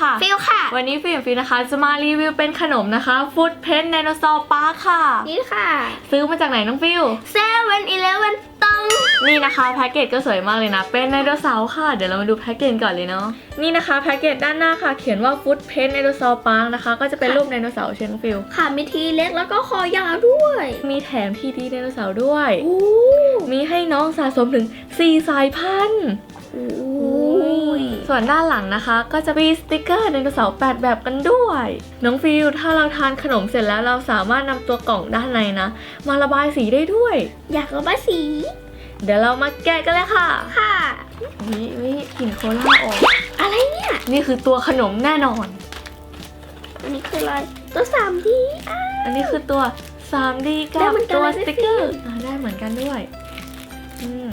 ค่ะ ฟิลค่ะ วันนี้ฟิล์มฟิล์มนะคะ จะมารีวิวเป็นขนมนะคะฟูดเพนไดโนเสาร์ปาร์คค่ะ นี่ค่ะ ซื้อมาจากไหนน้องฟิลเซเว่นอีเลฟเว่นตังนี่นะคะแพ็กเกจก็สวยมากเลยนะ เป็นไดโนเสาร์ค่ะ เดี๋ยวเรามาดูแพ็กเกจก่อนเลยเนาะนี่นะคะแพ็กเกจด้านหน้าค่ะ เขียนว่าฟูดเพนไดโนเสาร์ปาร์คนะคะ ก็จะเป็นรูปไดโนเสาร์เช่นน้องฟิลค่ะมีทีเล็กแล้วก็คอยาวด้วย มีแถมทีดีไดโนเสาร์ด้วยโอ้มีให้น้องสะสมถึง 4 สายพันธุ์โห ส่วนด้านหลังนะคะ ก็จะมีสติกเกอร์ไดโนเสาร์8แบบกันด้วย น้องฟิลถ้าเราทานขนมเสร็จแล้วเราสามารถนำตัวกล่องด้านในนะ มาระบายสีได้ด้วย อยากระบายสี เดี๋ยวเรามาแกะกันเลยค่ะ ค่ะวิวิกลิ่นโคล่าออก อะไรเนี่ย นี่คือตัวขนมแน่นอน อันนี้คืออะไรตัวสามดีอะอันนี้คือตัว 3D กัได้บเหมือนกันตัวเลยสพี่ติกเกอร์อ่าได้เหมือนกันด้วย อืม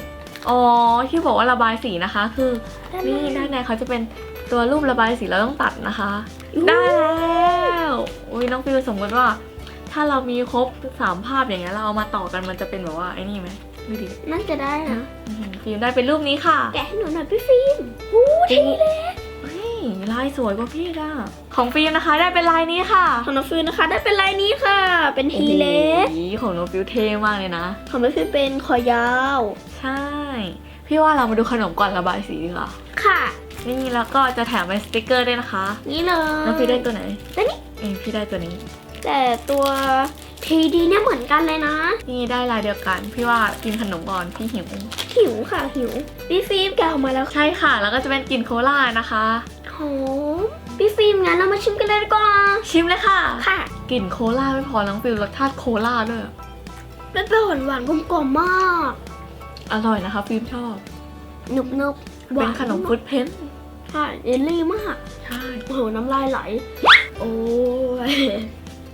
อ๋อที่บอกว่าระบายสีนะคะ คือนี่ด้านในเขาจะเป็นตัวรูประบายสีเราต้องตัดนะคะ ได้แล้วอุ้ยน้องฟิวสมมติว่า ถ้าเรามีครบสามภาพอย่างเงี้ยเราเอามาต่อกันมันจะเป็นแบบว่าไอ้นี่ไหมดูดิน่าจะได้นะอื้อหือฟิล์มได้เป็นรูปนี้ค่ะ แกะให้หนูหน่อยพี่ฟิล์มโอ้ทีเล็กเฮ้ยลาย สวยกว่าพี่ด้ะของฟิล์มนะคะได้เป็นลายนี้ค่ะ ของน้องฟิล์มนะคะ ได้เป็นลายนี้ค่ะ เป็นทีเล็กโอ้โหของน้องฟิวเท่มากเลยนะ ของพี่ฟิล์มเป็นคอยาว ใช่ พี่ว่าเรามาดูขนมก่อนระบายสีดีกว่าค่ะ นี่แล้วก็จะแถมเป็นสติกเกอร์ด้วยนะคะ นี่เลยน้องฟิวได้ตัวไหนตัวนี้เอยพี่ได้ตัวนี้ แต่ตัวทีดีเนี่ยเหมือนกันเลยนะ นี่ได้ลายเดียวกัน พี่ว่ากินขนมก่อนพี่หิวหิวค่ะหิวพี่ฟิล์มแกะออกมาแล้วค่ะ ใช่ค่ะ แล้วก็จะเป็นกลิ่นโคลานะคะ หอมพี่ฟิล์มงั้นเรามาชิมกันเลยดีกว่าชิมเลยค่ะ ค่ะ กลิ่นโคลาไม่พอน้องฟิลรสชาติโคลาด้วยเป็นเปรี้ยวหวานๆกลมๆมาก อร่อยนะคะฟิล์มชอบหนุบๆนุบหเป็วานขนมฟุตเพนใช่เยลลี่มาก ใช่ โอ้โห น้ำลายไหล โอ้ย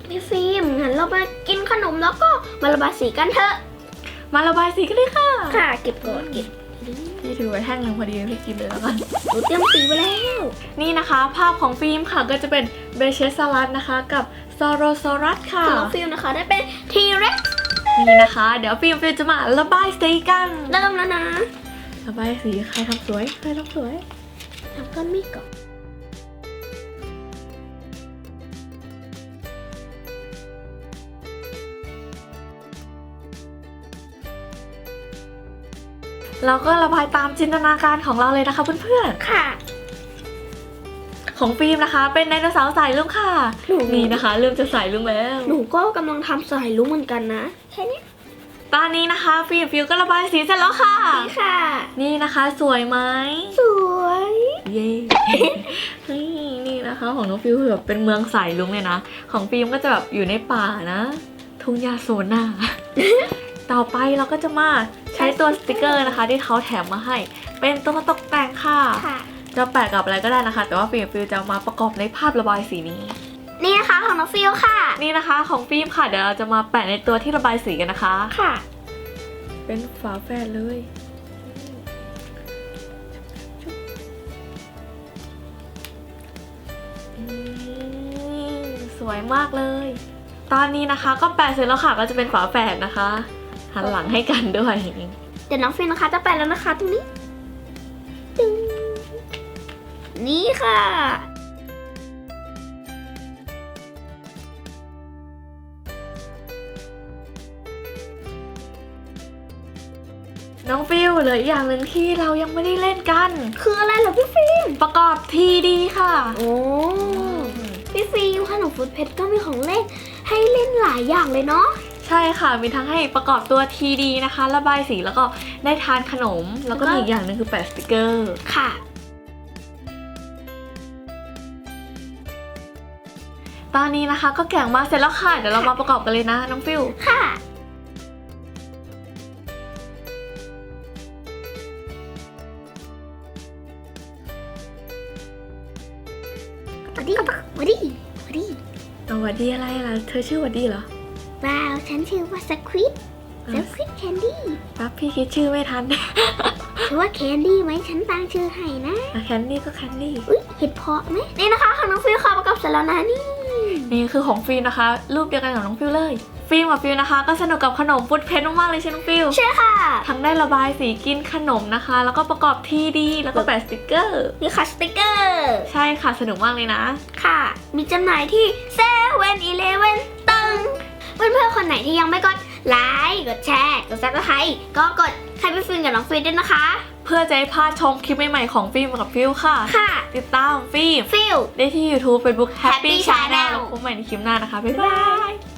พี่ฟิล์มงั้นเรามากินขนมแล้วก็มาระบายสีกันเถอะ มาระบายสีกันเลยค่ะ ค่ะ เก็บก่อนเก็บ พี่ถือไว้แท่งหนึ่งพอดีพี่กินเลยแล้วกันหนูเตรียมสีไว้แล้ว นี่นะคะ ภาพของฟิล์มค่ะก็จะเป็นเบเชสลัดนะคะ กับซอโรโซรัสค่ะของน้องฟิล์มนะคะได้เป็นทีเร็กนี่นะคะ เดี๋ยวฟิล์มฟิลจะมาระบายสีกัน เริ่มแล้วนะ ระบายสีใครทำสวยใครทำสวยทำก้อนมีดก่อน เราก็ระบายตามจินตนาการของเราเลยนะคะเพื่อนค่ะๆของฟิล์มนะคะ เป็นไดโนเสาร์สายลุงค่ะ หนู นี่นะคะ เริ่มจะสายลุงแล้ว หนูก็กำลังทำสายลุ้งเหมือนกันนะ แค่นี้ตอนนี้นะคะ ฟิล์มฟิลก็ระบายสีเสร็จแล้วค่ะ นี่ค่ะ นี่นะคะ สวยไหม สวย เย้นี่นี่นะคะ ของน้องฟิลคือแบบเป็นเมืองสายลุงเลยนะ ของฟิล์มก็จะแบบอยู่ในป่านะ ทุ่งหญ้าโซน่าต่อไปเราก็จะมา ใช้ตัวสติกเกอร์นะคะ ที่เขาแถมมาให้ เป็นตัวตกแต่งค่ะค่ะจะแปะกับอะไรก็ได้นะคะ แต่ว่าฟิล์มฟิลจะเอามาประกอบในภาพระบายสีนี้ นี่นะคะของน้องฟิลค่ะ นี่นะคะของฟิล์มค่ะ เดี๋ยวเราจะมาแปะในตัวที่ระบายสีกันนะคะ ค่ะ เป็นฝาแฝดเลยอืมสวยมากเลย ตอนนี้นะคะก็แปะเสร็จแล้วค่ะก็จะเป็นฝาแฝดนะคะ หันหลังให้กันด้วย เดี๋ยวน้องฟิลนะคะจะแปะแล้วนะคะตรงนี้ตึ้งนี่ค่ะ น้องฟิลเหลืออีกอย่างหนึ่งที่เรายังไม่ได้เล่นกัน คืออะไรเหรอพี่ฟิล์มประกอบทีดีค่ะ โอ้พี่ฟิล์มขนมฟุตเพชรก็มีของเล่นให้เล่นหลายอย่างเลยเนาะ ใช่ค่ะ มีทั้งให้ประกอบตัวทีดีนะคะ ระบายสีแล้วก็ได้ทานขนม แล้วก็แล้วก็มีอีกอย่างหนึ่งคือแปะสติกเกอร์ค่ะ ตอนนี้นะคะก็แกะออกมาเสร็จแล้วค่ะ เดี๋ยวเรามาประกอบกันเลยนะน้องฟิลค่ะวัดดีวัดดีวัดดีเอาวัดดีอะไรล่ะ เธอชื่อวัดดีเหรอ ว้าว ฉันชื่อว่าสควิดสควิดแคนดี้ปั๊บพี่คิดชื่อไม่ทันชื่อว่าแคนดี้ไหมฉันตั้งชื่อให้นะแคนดี้ก็แคนดี้อุ้ยเห็ดเพาะไหมนี่นะคะของน้องฟิลค่ะประกอบเสร็จแล้วนะนี่นี่คือของฟิล์มนะคะ รูปเดียวกันกับน้องฟิลเลยฟิล์มกับฟิลนะคะก็สนุกกับขนมฟุตเพนมากๆเลยใช่ไหมน้องฟิลใช่ค่ะ ทั้งได้ระบายสีกินขนมนะคะ แล้วก็ประกอบทีดี แล้วก็แปะสติกเกอร์นี่ค่ะสติกเกอร์ ใช่ค่ะสนุกมากเลยนะ ค่ะ มีจำหน่ายที่เซเว่นอีเลเว่นตึงเพื่อ นๆคนไหนที่ยังไม่กดไลค์กดแชร์กดซับสไครต์ก็กดใครไปฟินกับน้องฟินด้วยนะคะ เพื่อจะให้พลาดชมคลิปใหม่ๆของฟิล์มกับฟิลค่ะ ค่ะ ติดตามฟิล์มฟิล ได้ที่ YouTube Facebook Happy Happy Channel Channel แล้วพบใหม่ในคลิปหน้านะคะ บ๊ายบาย